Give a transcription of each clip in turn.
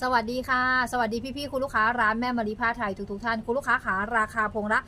สวัสดีค่ะ สวัสดีพี่ๆคุณลูกค้าร้านแม่มารีผ้าไทยทุกๆท่าน คุณลูกค้าขาราคาพวงละ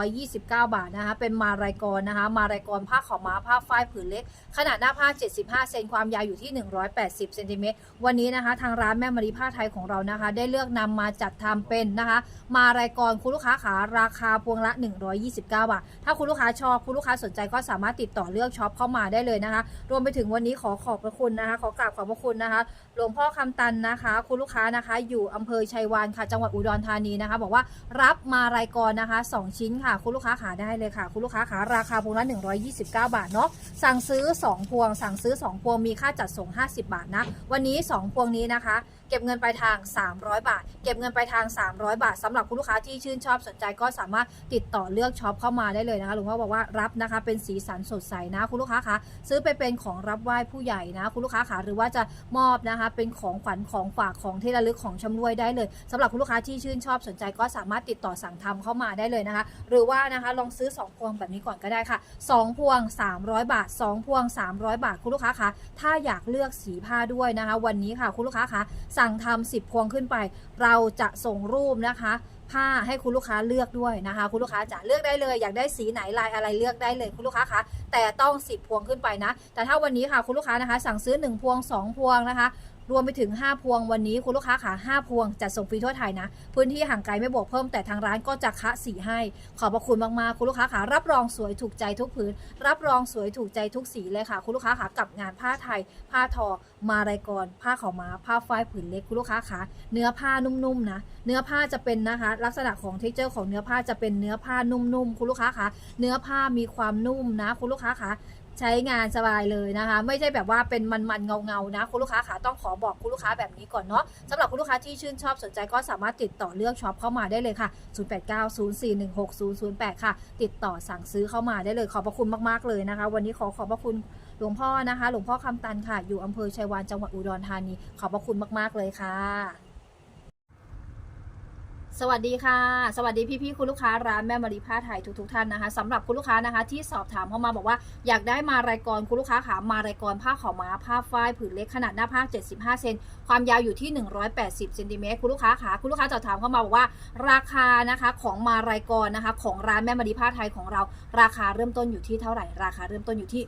129 บาทนะคะ เป็นมารายกรนะคะ มารายกรผ้าขาวม้าผ้าฝ้ายผืนเล็ก ขนาดหน้าผ้า 75 เซนความยาวอยู่ที่ 180 เซนติเมตรวันนี้นะคะ ทางร้านแม่มารีผ้าไทยของเรานะคะ ได้เลือกนำมาจัดทำเป็นนะคะ มารายกรคุณลูกค้าขาราคาพวงละ 129 บาท ถ้าคุณลูกค้าชอบคุณลูกค้าสนใจก็สามารถติดต่อเลือกช็อปเข้ามาได้เลยนะคะ รวมไปถึงวันนี้ขอขอบพระคุณนะคะ ขอกราบขอบพระคุณนะคะ หลวงพ่อคำตันนะคะคุณลูกค้านะคะ อยู่อำเภอชัยวานค่ะ จังหวัดอุดรธานีนะคะ บอกว่ารับมารายกรนะคะ 2 ชิ้นค่ะ คุณลูกค้าขาได้เลยค่ะ คุณลูกค้าขาราคาพวงละ 129 บาทเนาะสั่งซื้อ 2 พวง สั่งซื้อ 2 พวงมีค่าจัดส่ง 50 บาทนะ วันนี้ 2 พวงนี้นะคะเก็บเงินปลายทาง 300 บาท เก็บเงินปลายทาง 300 บาทสำหรับคุณลูกค้าที่ชื่นชอบสนใจก็สามารถติดต่อเลือกช็อปเข้ามาได้เลยนะคะหลวงพ่อบอกว่ารับนะคะ เป็นสีสันสดใสนะ คุณลูกค้าคะซื้อไปเป็นของรับไหว้ผู้ใหญ่นะ คุณลูกค้าคะหรือว่าจะมอบนะคะ เป็นของขวัญของฝากของที่ระลึกของชำรวยได้เลยสำหรับคุณลูกค้าที่ชื่นชอบสนใจก็สามารถติดต่อสั่งทำเข้ามาได้เลยนะคะ หรือว่านะคะลองซื้อ 2 พวงแบบนี้ก่อนก็ได้ค่ะ 2 พวง 300 บาท 2 พวง 300 บาทคุณลูกค้าคะถ้าอยากเลือกสีผ้าด้วยนะคะ วันนี้ค่ะคุณลูกค้าคะสั่งทำ10 พวงขึ้นไป เราจะส่งรูปนะคะผ้าให้คุณลูกค้าเลือกด้วยนะคะ คุณลูกค้าจะเลือกได้เลย อยากได้สีไหนลายอะไรเลือกได้เลยคุณลูกค้าคะแต่ต้อง 10 พวงขึ้นไปนะ แต่ถ้าวันนี้ค่ะคุณลูกค้านะคะ สั่งซื้อ 1 พวง 2 พวงนะคะ รวมไปถึง 5 พวงวันนี้คุณลูกค้าค่ะ5พวงจัดส่งฟรีทั่วไทยนะ พื้นที่ห่างไกลไม่บวกเพิ่มแต่ทางร้านก็จะคะสีให้ ขอบพระคุณมากๆคุณลูกค้าค่ะรับรองสวยถูกใจทุกผืน รับรองสวยถูกใจทุกสีเลยค่ะ คุณลูกค้าค่ะกับงานผ้าไทย ผ้าทอ มารายกรผ้าขาวม้าผ้าฝ้ายผืนเล็กคุณลูกค้าค่ะเนื้อผ้านุ่มๆนะเนื้อผ้าจะเป็นนะคะ ลักษณะของเท็กเจอร์ของเนื้อผ้าจะเป็นเนื้อผ้านุ่มๆคุณลูกค้าค่ะเนื้อผ้ามีความนุ่มนะ คุณลูกค้าค่ะ ใช้งานสบายเลยนะคะ ไม่ใช่แบบว่าเป็นมันๆเงาๆนะคุณลูกค้าค่ะต้องขอบอกคุณลูกค้าแบบนี้ก่อนเนาะสำหรับคุณลูกค้าที่ชื่นชอบสนใจก็สามารถติดต่อเลือกช็อปเข้ามาได้เลยค่ะ 0890416008 ค่ะ ติดต่อสั่งซื้อเข้ามาได้เลยขอบพระคุณมากๆเลยนะคะ วันนี้ขอขอบพระคุณหลวงพ่อนะคะ หลวงพ่อคำตันค่ะ อยู่อำเภอชัยวานจังหวัดอุดรธานี ขอบพระคุณมากๆเลยค่ะ สวัสดีค่ะ สวัสดีพี่ๆคุณลูกค้าร้านแม่มารีผ้าไทยทุกๆท่านนะคะสำหรับคุณลูกค้านะคะที่สอบถามเข้ามาบอกว่าอยากได้มารายกรคุณลูกค้าขามารายกรผ้าขาวม้าผ้าฝ้ายผืนเล็กขนาดหน้าผ้า 75 เซนความยาวอยู่ที่ 180เซนติเมตรคุณลูกค้าขาคุณลูกค้าสอบถามเข้ามาบอกว่า ราคานะคะของมารายกรนะคะ ของร้านแม่มารีผ้าไทยของเรา ราคาเริ่มต้นอยู่ที่เท่าไหร่ราคาเริ่มต้นอยู่ที่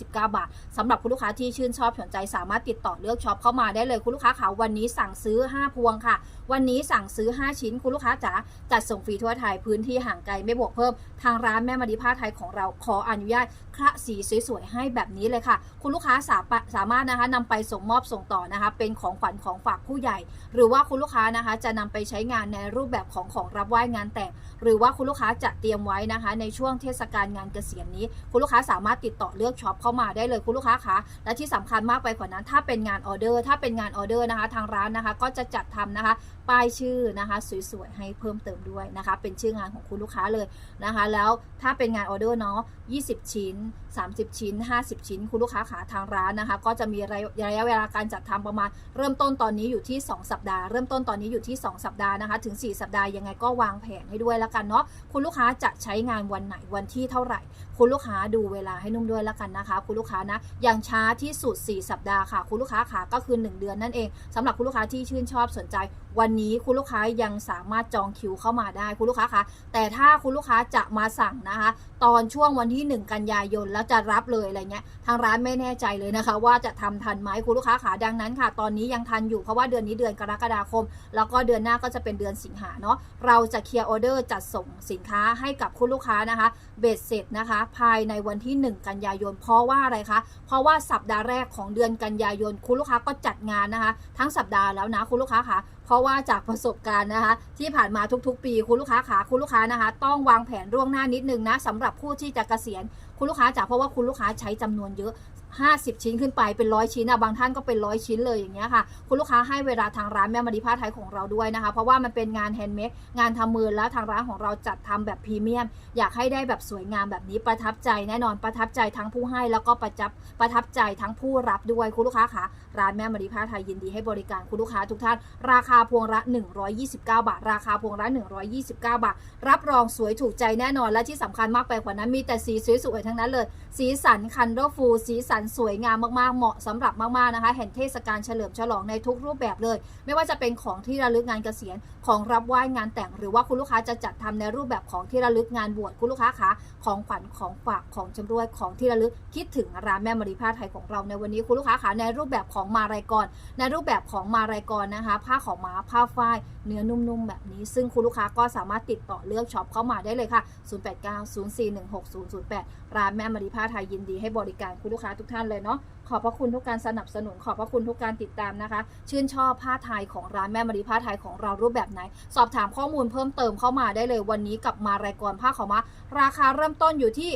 129 บาทสำหรับคุณลูกค้าที่ชื่นชอบสนใจสามารถติดต่อเลือกช็อปเข้ามาได้เลยคุณลูกค้าขาวันนี้สั่งซื้อ 5 พวงค่ะ วันนี้สั่งซื้อ 5ชิ้นคุณลูกค้าจ๋าจัดส่งฟรีทั่วไทยพื้นที่ห่างไกลไม่บวกเพิ่ม ทางร้านแม่มารีผ้าไทยของเราขออนุญาตคระสีสวยๆให้แบบนี้เลยค่ะ คุณลูกค้าสามารถสามารถนะคะนำไปส่งมอบส่งต่อนะคะ เป็นของขวัญของฝากผู้ใหญ่ หรือว่าคุณลูกค้านะคะ จะนำไปใช้งานในรูปแบบของของรับไหว้งานแต่งหรือว่าคุณลูกค้าจะเตรียมไว้นะคะ ในช่วงเทศกาลงานเกษียณนี้ คุณลูกค้าสามารถติดต่อเลือกช็อปเข้ามาได้เลยคุณลูกค้าคะและที่สำคัญมากไปกว่านั้น ถ้าเป็นงานออเดอร์ ถ้าเป็นงานออเดอร์นะคะ ทางร้านนะคะ ก็จะจัดทำนะคะป้ายชื่อนะคะสวยๆให้เพิ่มเติมด้วยนะคะ เป็นชื่องานของคุณลูกค้าเลยนะคะ แล้วถ้าเป็นงานออเดอร์เนาะ20 ชิ้น 30 ชิ้น 50 ชิ้น คุณลูกค้าขาทางร้านนะคะ ก็จะมีระยะเวลาการจัดทำประมาณ เริ่มต้นตอนนี้อยู่ที่ 2 สัปดาห์ เริ่มต้นตอนนี้อยู่ที่ 2 สัปดาห์นะคะ ถึง 4 สัปดาห์ยังไงก็วางแผนให้ด้วยแล้วกันเนาะคุณลูกค้าจะใช้งานวันไหนวันที่เท่าไหร่ คุณลูกค้าดูเวลาให้นุ่มด้วยแล้วกันนะคะ คุณลูกค้านะอย่างช้าที่สุด 4 สัปดาห์ค่ะ คุณลูกค้าขาก็คือ 1 เดือนนั่นเองสำหรับคุณลูกค้าที่ชื่นชอบสนใจวันนี้คุณลูกค้ายังสามารถจองคิวเข้ามาได้คุณลูกค้าคะแต่ถ้าคุณลูกค้าจะมาสั่งนะคะ ตอนช่วงวันที่ 1 กันยายนแล้วจะรับเลยอะไรเงี้ยทางร้านไม่แน่ใจเลยนะคะ ว่าจะทำทันไหมคุณลูกค้าขาดังนั้นค่ะ ตอนนี้ยังทันอยู่เพราะว่าเดือนนี้เดือนกรกฎาคม แล้วก็เดือนหน้าก็จะเป็นเดือนสิงหาเนาะเราจะเคลียร์ออเดอร์จัดส่งสินค้าให้กับคุณลูกค้านะคะ เบ็ดเสร็จนะคะ ภายในวันที่ 1 กันยายน เพราะว่าอะไรคะเพราะว่าสัปดาห์แรกของเดือนกันยายนคุณลูกค้าก็จัดงานนะคะ ทั้งสัปดาห์แล้วนะคุณลูกค้าคะ ราะว่าจากประสบการณ์นะคะที่ผ่านมาทุกๆ ปีคุณลูกค้าขาคุณลูกค้านะคะ ต้องวางแผนล่วงหน้านิดนึงนะสำหรับผู้ที่จะเกษียณคุณลูกค้าจากเพราะว่าคุณลูกค้าใช้จำนวนเยอะ 50 ชิ้นขึ้นไปเป็นร้อยชิ้นอะบางท่านก็เป็นร้อยชิ้นเลยอย่างเงี้ยค่ะ คุณลูกค้าให้เวลาทางร้านแม่มารีผ้าไทยของเราด้วยนะคะ เพราะว่ามันเป็นงานแฮนด์เมดงานทำมือแล้วทางร้านของเราจัดทำแบบพรีเมียม อยากให้ได้แบบสวยงามแบบนี้ประทับใจแน่นอนประทับใจทั้งผู้ให้แล้วก็ประจับประทับใจทั้งผู้รับด้วยคุณลูกค้าคะร้านแม่มารีผ้าไทยยินดีให้บริการคุณลูกค้าทุกท่าน ราคาพวงละ 129 บาท ราคาพวงละ 129 บาท รับรองสวยถูกใจแน่นอนและที่สำคัญมากไปกว่านั้นมีแต่สีสวยๆทั้งนั้นเลย สีสันคันโดฟูสีสันรรค์สวยงามมากๆ เหมาะสำหรับมากๆนะคะเห็นเทศกาลเฉลิมฉลองในทุกรูปแบบเลย ไม่ว่าจะเป็นของที่ระลึกงานเกษียณของรับไหว้งานแต่ง หรือว่าคุณลูกค้าจะจัดทำในรูปแบบของที่ระลึกงานบวชคุณลูกค้าคะของขวัญของฝากของชำรวยของที่ระลึกคิดถึงร้านแม่มารีผ้าไทยของเราในวันนี้คุณลูกค้าคะในรูปแบบของมารายกรในรูปแบบของมารายกรนะคะ ผ้าของม้าผ้าฝ้ายเนื้อนุ่มๆแบบนี้ซึ่งคุณลูกค้าก็สามารถติดต่อเลือกช็อปเข้ามาได้เลยค่ะ 0890416008 ร้านแม่มารีผ้าไทยยินดีให้บริการคุณลูกค้าทุกท่านเลยเนาะขอบพระคุณทุกการสนับสนุน ขอบพระคุณทุกการติดตามนะคะ ชื่นชอบผ้าไทยของร้านแม่มารีผ้าไทยของเรารูปแบบไหน สอบถามข้อมูลเพิ่มเติมเข้ามาได้เลยวันนี้กับมารายกรผ้าขาวมาราคาเริ่มต้นอยู่ที่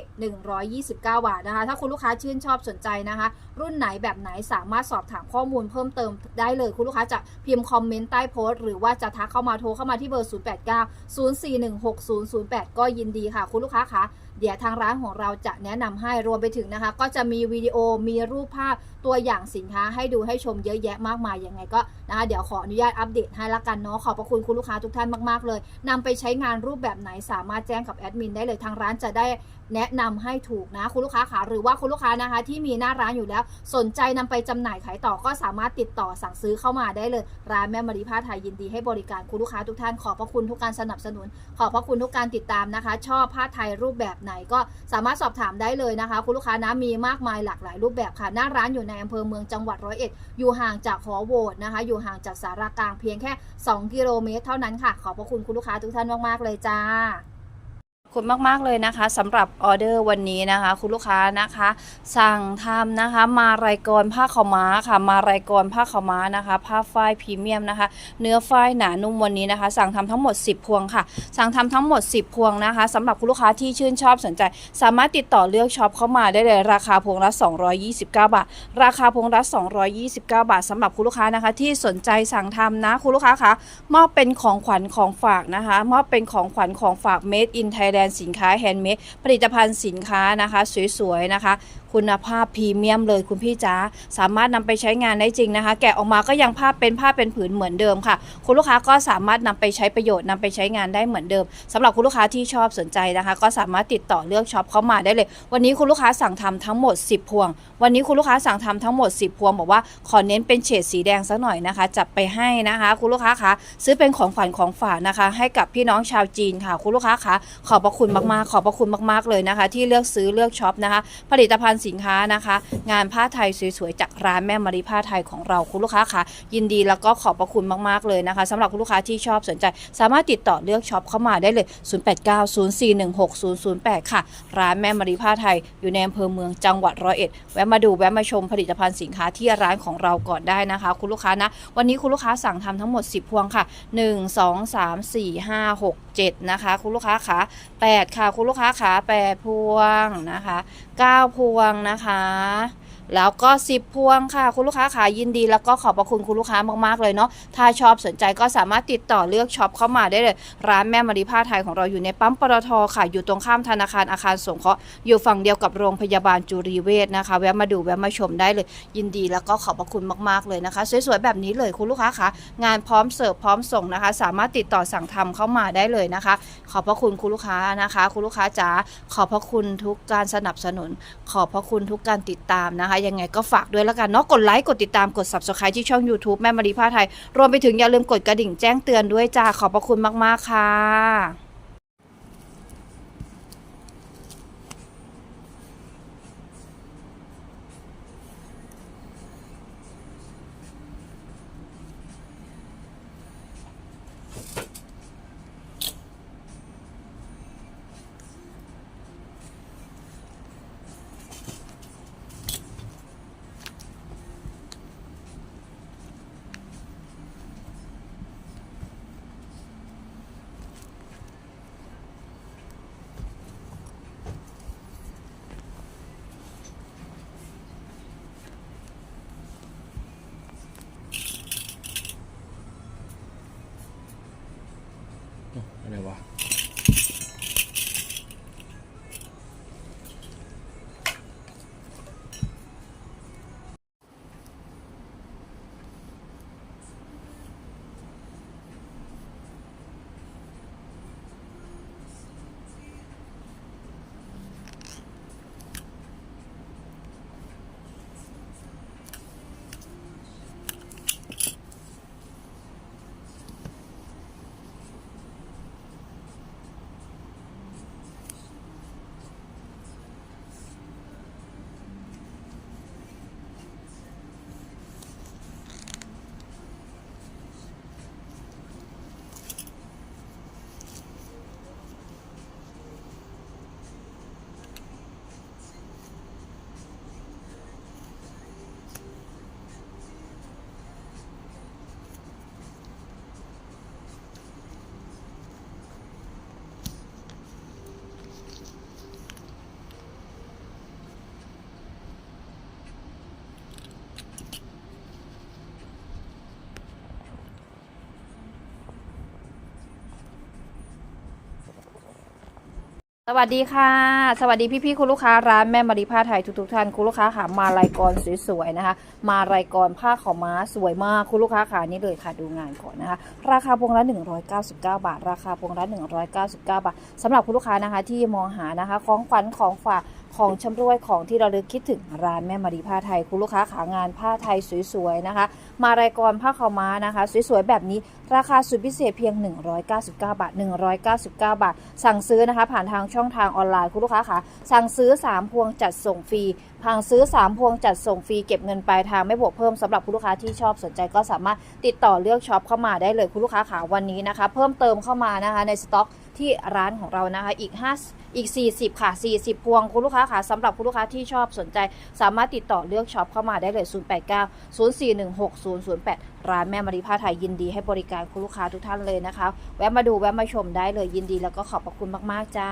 129 บาทนะคะ ถ้าคุณลูกค้าชื่นชอบสนใจนะคะ รุ่นไหนแบบไหนสามารถสอบถามข้อมูลเพิ่มเติมได้เลยคุณลูกค้าจะพิมพ์คอมเมนต์ใต้โพสต์หรือว่าจะทักเข้ามาโทรเข้ามาที่เบอร์ 089 041 6008 ก็ยินดีค่ะ คุณลูกค้าคะ เดี๋ยวทางร้านของเราจะแนะนำให้รวมไปถึงนะคะ ก็จะมีวิดีโอมีรูปภาพตัวอย่างสินค้าให้ดูให้ชมเยอะแยะมากมายยังไงก็นะคะเดี๋ยวขออนุญาตอัปเดตให้ละกันเนาะขอบพระคุณคุณลูกค้าทุกท่านมากๆเลยนำไปใช้งานรูปแบบไหนสามารถแจ้งกับแอดมินได้เลยทางร้านจะได้แนะนำให้ถูกนะคุณลูกค้าค่ะหรือว่าคุณลูกค้านะคะ ที่มีหน้าร้านอยู่แล้ว สนใจนำไปจำหน่ายขายต่อก็สามารถติดต่อสั่งซื้อเข้ามาได้เลย ร้านแม่มารีผ้าไทยยินดีให้บริการคุณลูกค้าทุกท่านขอบพระคุณทุกการสนับสนุน ขอบพระคุณทุกการติดตามนะคะ ชอบผ้าไทยรูปแบบไหนก็สามารถสอบถามได้เลยนะคะ คุณลูกค้านะมีมากมายหลากหลายรูปแบบค่ะหน้าร้านอยู่ในอำเภอเมืองจังหวัดร้อยเอ็ดอยู่ห่างจากหอโหวตนะคะ อยู่ห่างจากสารากลางเพียงแค่ 2 กิโลเมตร เท่านั้นค่ะ ขอบพระคุณคุณลูกค้าทุกท่านมากๆเลยจ้า คุณมาก ๆ เลยนะคะสำหรับออเดอร์วันนี้นะคะ คุณลูกค้านะคะ สั่งทำนะคะ มารายกรผ้าขาวม้าค่ะ มารายกรผ้าขาวม้านะคะ ผ้าฝ้ายพรีเมียมนะคะ เนื้อฝ้ายหนานุ่มวันนี้นะคะ สั่งทำทั้งหมด 10 พวงค่ะ สั่งทำทั้งหมด 10 พวงนะคะสำหรับคุณลูกค้าที่ชื่นชอบสนใจ สามารถติดต่อเลือกช็อปเข้ามาได้เลย ราคาพวงละ 229 บาท ราคาพวงละ 229 บาทสำหรับคุณลูกค้านะคะ ที่สนใจสั่งทำนะคุณลูกค้าคะมอบเป็นของขวัญของฝากนะคะ มอบเป็นของขวัญของฝาก Made in Thailand สินค้าแฮนด์เมดผลิตภัณฑ์สินค้านะคะ สวยๆนะคะคุณภาพพรีเมียมเลยคุณพี่จ๋าสามารถนำไปใช้งานได้จริงนะคะ แกะออกมาก็ยังภาพเป็นผ้าเป็นผืนเหมือนเดิมค่ะ คุณลูกค้าก็สามารถนำไปใช้ประโยชน์นำไปใช้งานได้เหมือนเดิมสำหรับคุณลูกค้าที่ชอบสนใจนะคะ ก็สามารถติดต่อเลือกช็อปเข้ามาได้เลย วันนี้คุณลูกค้าสั่งทำทั้งหมด 10 พวง วันนี้คุณลูกค้าสั่งทำทั้งหมด 10 พวงบอกว่าขอเน้นเป็นเฉดสีแดงสักหน่อยนะคะ จับไปให้นะคะ คุณลูกค้าคะซื้อเป็นของขวัญของฝากนะคะ ให้กับพี่น้องชาวจีนค่ะ คุณลูกค้าคะขอบพระคุณมากๆ ขอบพระคุณมากๆเลยนะคะ ที่เลือกซื้อเลือกช็อปนะคะ ผลิตภัณฑ์สินค้านะคะ งานผ้าไทยสวยๆจากร้านแม่มารีผ้าไทยของเราคุณลูกค้าคะยินดีแล้วก็ขอบพระคุณมากๆเลยนะคะสำหรับคุณลูกค้าที่ชอบสนใจ สามารถติดต่อเลือกช็อปเข้ามาได้เลย 0890416008 ค่ะ ร้านแม่มารีผ้าไทยอยู่ในอำเภอเมืองจังหวัดร้อยเอ็ดแวะมาดูแวะมาชมผลิตภัณฑ์สินค้าที่ร้านของเราก่อนได้นะคะ คุณลูกค้านะวันนี้คุณลูกค้าสั่งทำทั้งหมด 10 พวงค่ะ 1 2 3 4 5 6 7 นะคะ คุณลูกค้าขา8ค่ะ คุณลูกค้าขา8พวงนะคะ 9 พวงนะคะ แล้วก็ 10 พวงค่ะ คุณลูกค้าขายินดี แล้วก็ขอบพระคุณคุณลูกค้ามากๆเลยเนาะถ้าชอบสนใจก็สามารถติดต่อเลือกช็อปเข้ามาได้เลย ร้านแม่มารีผ้าไทยของเราอยู่ในปั๊มปตทค่ะ อยู่ตรงข้ามธนาคารอาคารสงเคราะห์อยู่ฝั่งเดียวกับโรงพยาบาลจุรีเวชนะคะ แวะมาดูแวะมาชมได้เลย ยินดีแล้วก็ขอบพระคุณมากๆเลยนะคะ สวยๆแบบนี้เลยคุณลูกค้าคะงานพร้อมเสิร์ฟพร้อมส่งนะคะ สามารถติดต่อสั่งทำเข้ามาได้เลยนะคะ ขอบพระคุณคุณลูกค้านะคะ คุณลูกค้าจ๋าขอบพระคุณทุกการสนับสนุน ขอบพระคุณทุกการติดตามนะคะยังไงก็ฝากด้วยแล้วกันเนาะกดไลค์กดติดตามกด subscribe ที่ช่อง YouTube แม่มารีผ้าไทย รวมไปถึงอย่าลืมกดกระดิ่งแจ้งเตือนด้วยจ้าขอบพระคุณมาก ๆ ค่ะ สวัสดีค่ะ สวัสดีพี่ๆคุณลูกค้าร้านแม่มารีผ้าไทยทุกๆท่านคุณลูกค้าค่ะมารายกรสวยๆนะคะ มารายกรผ้าขาวม้าสวยมากคุณลูกค้าค่ะนี่เลยค่ะดูงานก่อนนะคะ ราคาพวงละ 199 บาท ราคาพวงละ 199 บาทสำหรับคุณลูกค้านะคะที่มองหานะคะ ของขวัญของฝาก ของชำรวยของที่เราลึกคิดถึงร้านแม่มารีผ้าไทยคุณลูกค้าขางานผ้าไทยสวยๆนะคะ มารายกรผ้าขาวม้านะคะ สวยๆแบบนี้ราคาสุดพิเศษเพียง 199 บาท 199 บาท สั่งซื้อนะคะ ผ่านทางช่องทางออนไลน์คุณลูกค้าค่ะสั่งซื้อ 3 พวงจัดส่งฟรีทางซื้อ 3 พวงจัดส่งฟรีเก็บเงินปลายทางไม่บวกเพิ่มสำหรับคุณลูกค้าที่ชอบสนใจก็สามารถติดต่อเลือกช็อปเข้ามาได้เลยคุณลูกค้าค่ะวันนี้นะคะ เพิ่มเติมเข้ามานะคะในสต็อกที่ร้านของเรานะคะอีก5อีก 40 ค่ะ 40 พวงคุณลูกค้าค่ะสำหรับคุณลูกค้าที่ชอบสนใจ สามารถติดต่อเลือกช็อปเข้ามาได้เลย 089 0416 008 ร้านแม่มารีผ้าไทยยินดีให้บริการคุณลูกค้าทุกท่านเลยนะคะ แวะมาดูแวะมาชมได้เลยยินดีแล้วก็ขอบพระคุณมาก ๆ จ้า